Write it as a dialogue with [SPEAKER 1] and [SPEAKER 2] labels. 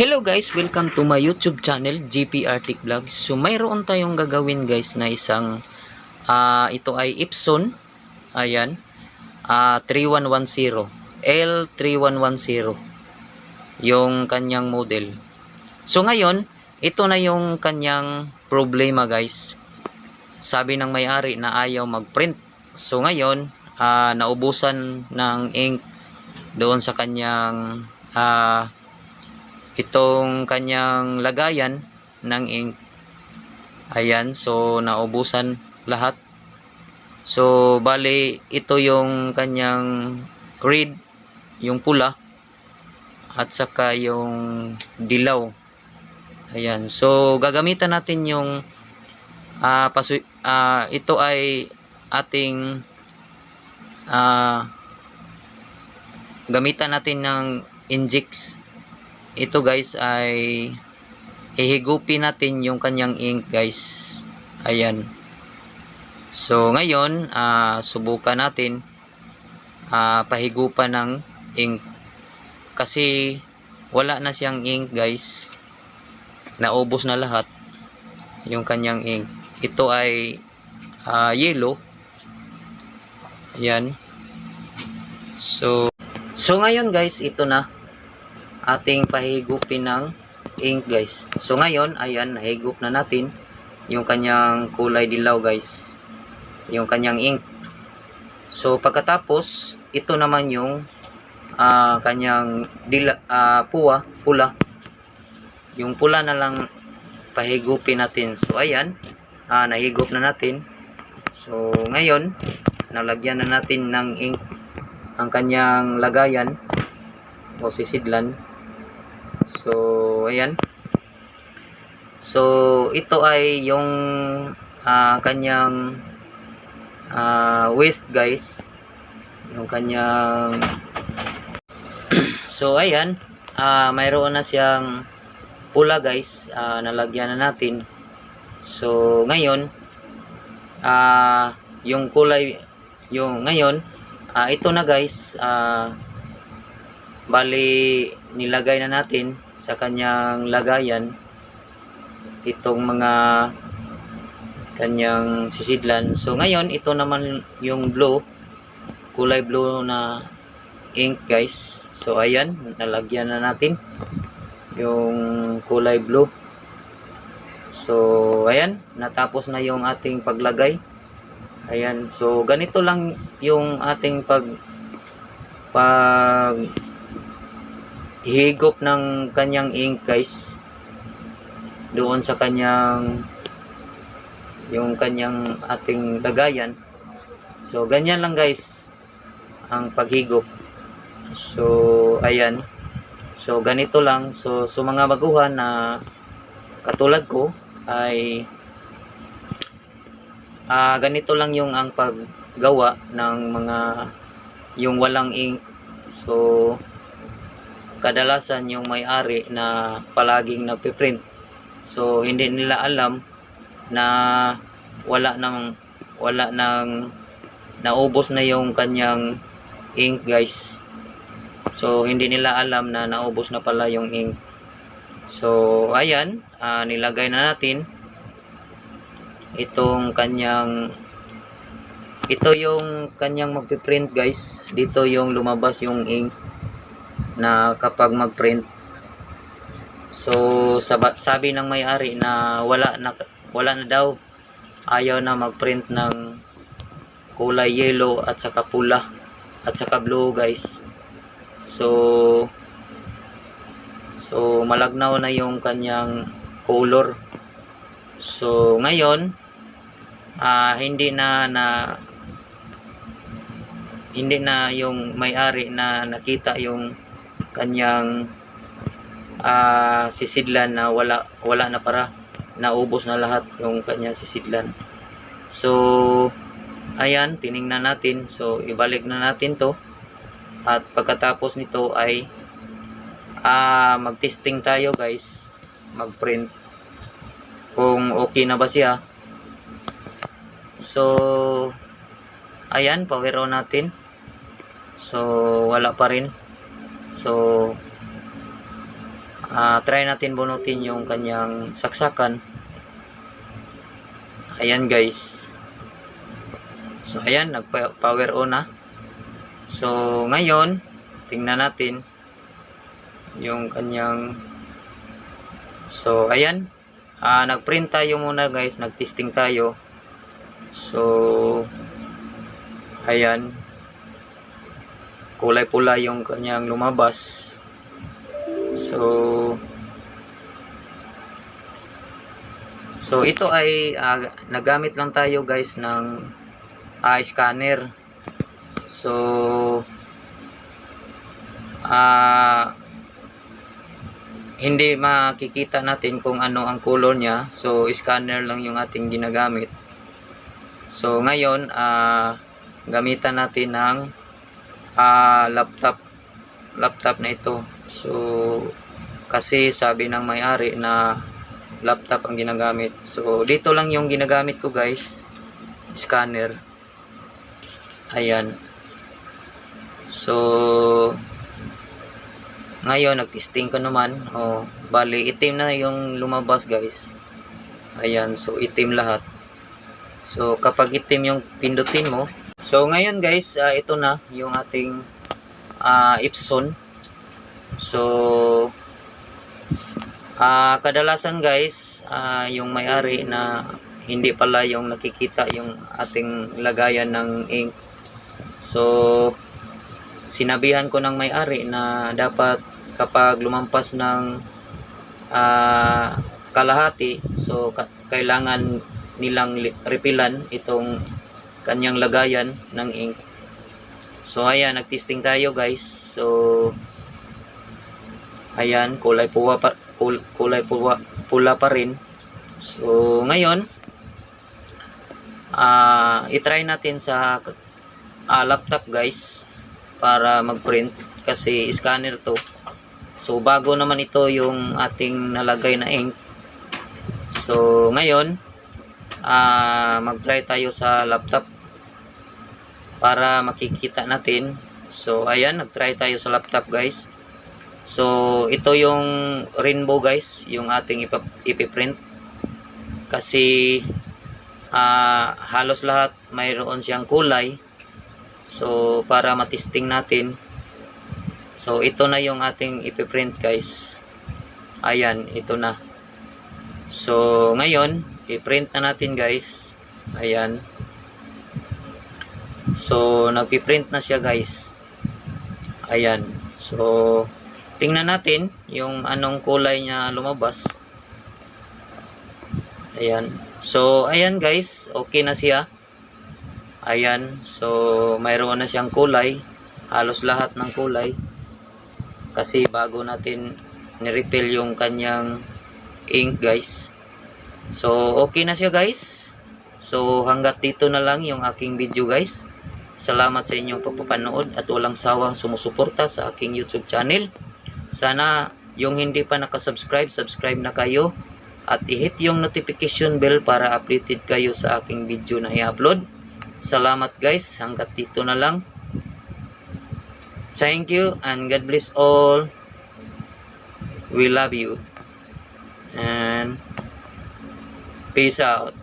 [SPEAKER 1] Hello guys, welcome to my YouTube channel, GP Arctic Vlogs. So mayroon tayong gagawin guys na isang ah, ito ay Epson. Ayan. ah 3110. L3110. Yung kanyang model. So ngayon, ito na yung kanyang problema guys. Sabi ng may-ari na ayaw mag-print. So ngayon, ah, naubusan ng ink doon sa kanyang ah itong kanyang lagayan ng ink. Ayan, so naubusan lahat. So, bali, ito yung kanyang red, yung pula, at saka yung dilaw. Ayan, so gagamitan natin yung ah pasu- ah, ito ay ating ah gamitan natin ng injects ito guys ay hihigupin natin yung kanyang ink guys. Ayan. So ngayon ah, subukan natin ah, pahigupan ng ink. Kasi wala na siyang ink guys. Naubos na lahat yung kanyang ink. Ito ay ah, yellow. Ayan. So so ngayon guys ito na ating pahigupin ng ink guys. So ngayon, ayan, nahigup na natin yung kanyang kulay dilaw guys. Yung kanyang ink. So pagkatapos, ito naman yung ah, kanyang dila, ah, puwa, pula. Yung pula na lang pahigupin natin. So ayan, ah, nahigup na natin. So ngayon, nalagyan na natin ng ink ang kanyang lagayan o sisidlan. So, ayan. So, ito ay yung ah, kanyang ah, waist guys. Yung kanyang So, ayan. ah mayroon na siyang pula guys. ah nalagyan na natin. So, ngayon ah yung kulay yung ngayon ah ito na guys ah Bali, nilagay na natin sa kanyang lagayan itong mga kanyang sisidlan. So, ngayon, ito naman yung blue, kulay blue na ink, guys. So, ayan, nalagyan na natin yung kulay blue. So, ayan, natapos na yung ating paglagay. Ayan, so, ganito lang yung ating pag pag higop ng kanyang ink guys. Doon sa kanyang yung kanyang ating lagayan. So ganyan lang guys ang paghigop. So ayan. So ganito lang. So so mga baguhan na katulad ko ay ah ganito lang yung ang paggawa ng mga yung walang ink. So kadalasan yung may-ari na palaging nagpiprint. So hindi nila alam na wala nang wala nang naubos na yung kanyang ink guys. So hindi nila alam na naubos na pala yung ink. So ayan, ah, nilagay na natin itong kanyang ito yung kanyang magpiprint guys. Dito yung lumabas yung ink na kapag mag-print. So sabi ng may-ari na wala na wala na daw. Ayaw na mag-print ng kulay yellow at saka pula at saka blue guys. So so malagnaw na yung kanyang color. So ngayon ah hindi na na hindi na yung may-ari na nakita yung kanyang ah, sisidlan na wala wala na para naubos na lahat yung kanyang sisidlan. So ayan tiningnan natin. So ibalik na natin to. At pagkatapos nito ay ah, mag-testing tayo guys. Mag-print. Kung okay na ba siya. So ayan power on natin. So wala pa rin So, ah, try natin bunutin yung kanyang saksakan. Ayan guys. So ayan, nag-power on na. So ngayon, tingnan natin yung kanyang So ayan, ah nag-print tayo muna guys, nag-testing tayo. So ayan, kulay pula yung kanyang lumabas. So So ito ay ah, nagamit lang tayo guys ng ah, scanner. So ah hindi makikita natin kung ano ang color niya. So scanner lang yung ating ginagamit. So ngayon ah gamitan natin ng ah, laptop laptop na ito. So kasi sabi ng may-ari na laptop ang ginagamit. So, dito lang yung ginagamit ko guys. Scanner. Ayan. So, ngayon, nagtesting ko naman. Oh, bali, itim na yung lumabas guys. Ayan, so itim lahat. So, kapag itim yung pindutin mo. So, ngayon guys, ah, ito na yung ating ah, Epson. So, Ah, kadalasan guys, ah, yung may-ari na hindi pala yung nakikita yung ating lagayan ng ink. So, sinabihan ko ng may-ari na dapat kapag lumampas ng ah, kalahati, so ka- kailangan nilang repilan itong kanyang lagayan ng ink. So, ayan, nagtesting tayo guys. So, ayan, kulay puwa pa, kul- kulay pula, pula pa rin. So, ngayon, ah i-try natin sa ah, laptop guys para mag-print kasi scanner to. So, bago naman ito yung ating nalagay na ink. So, ngayon, ah mag-try tayo sa laptop para makikita natin. So, ayan, nag-try tayo sa laptop guys. So, ito yung rainbow guys, yung ating ipa- ipiprint. Kasi ah, halos lahat mayroon siyang kulay. So, para matisting natin. So, ito na yung ating ipiprint guys. Ayan, ito na. So, ngayon, i-print na natin guys. Ayan. So, nagpiprint na siya guys. Ayan. So, tingnan natin yung anong kulay niya lumabas. Ayan. So, ayan guys, okay na siya. Ayan. So, mayroon na siyang kulay. Halos lahat ng kulay. Kasi bago natin nirefill yung kanyang ink guys. So, okay na siya guys. So, hanggat dito na lang yung aking video guys. Salamat sa inyong pagpapanood at walang sawang sumusuporta sa aking YouTube channel. Sana yung hindi pa nakasubscribe, subscribe na kayo at i-hit yung notification bell para updated kayo sa aking video na i-upload. Salamat guys, hanggat dito na lang. Thank you and God bless all. We love you. And peace out.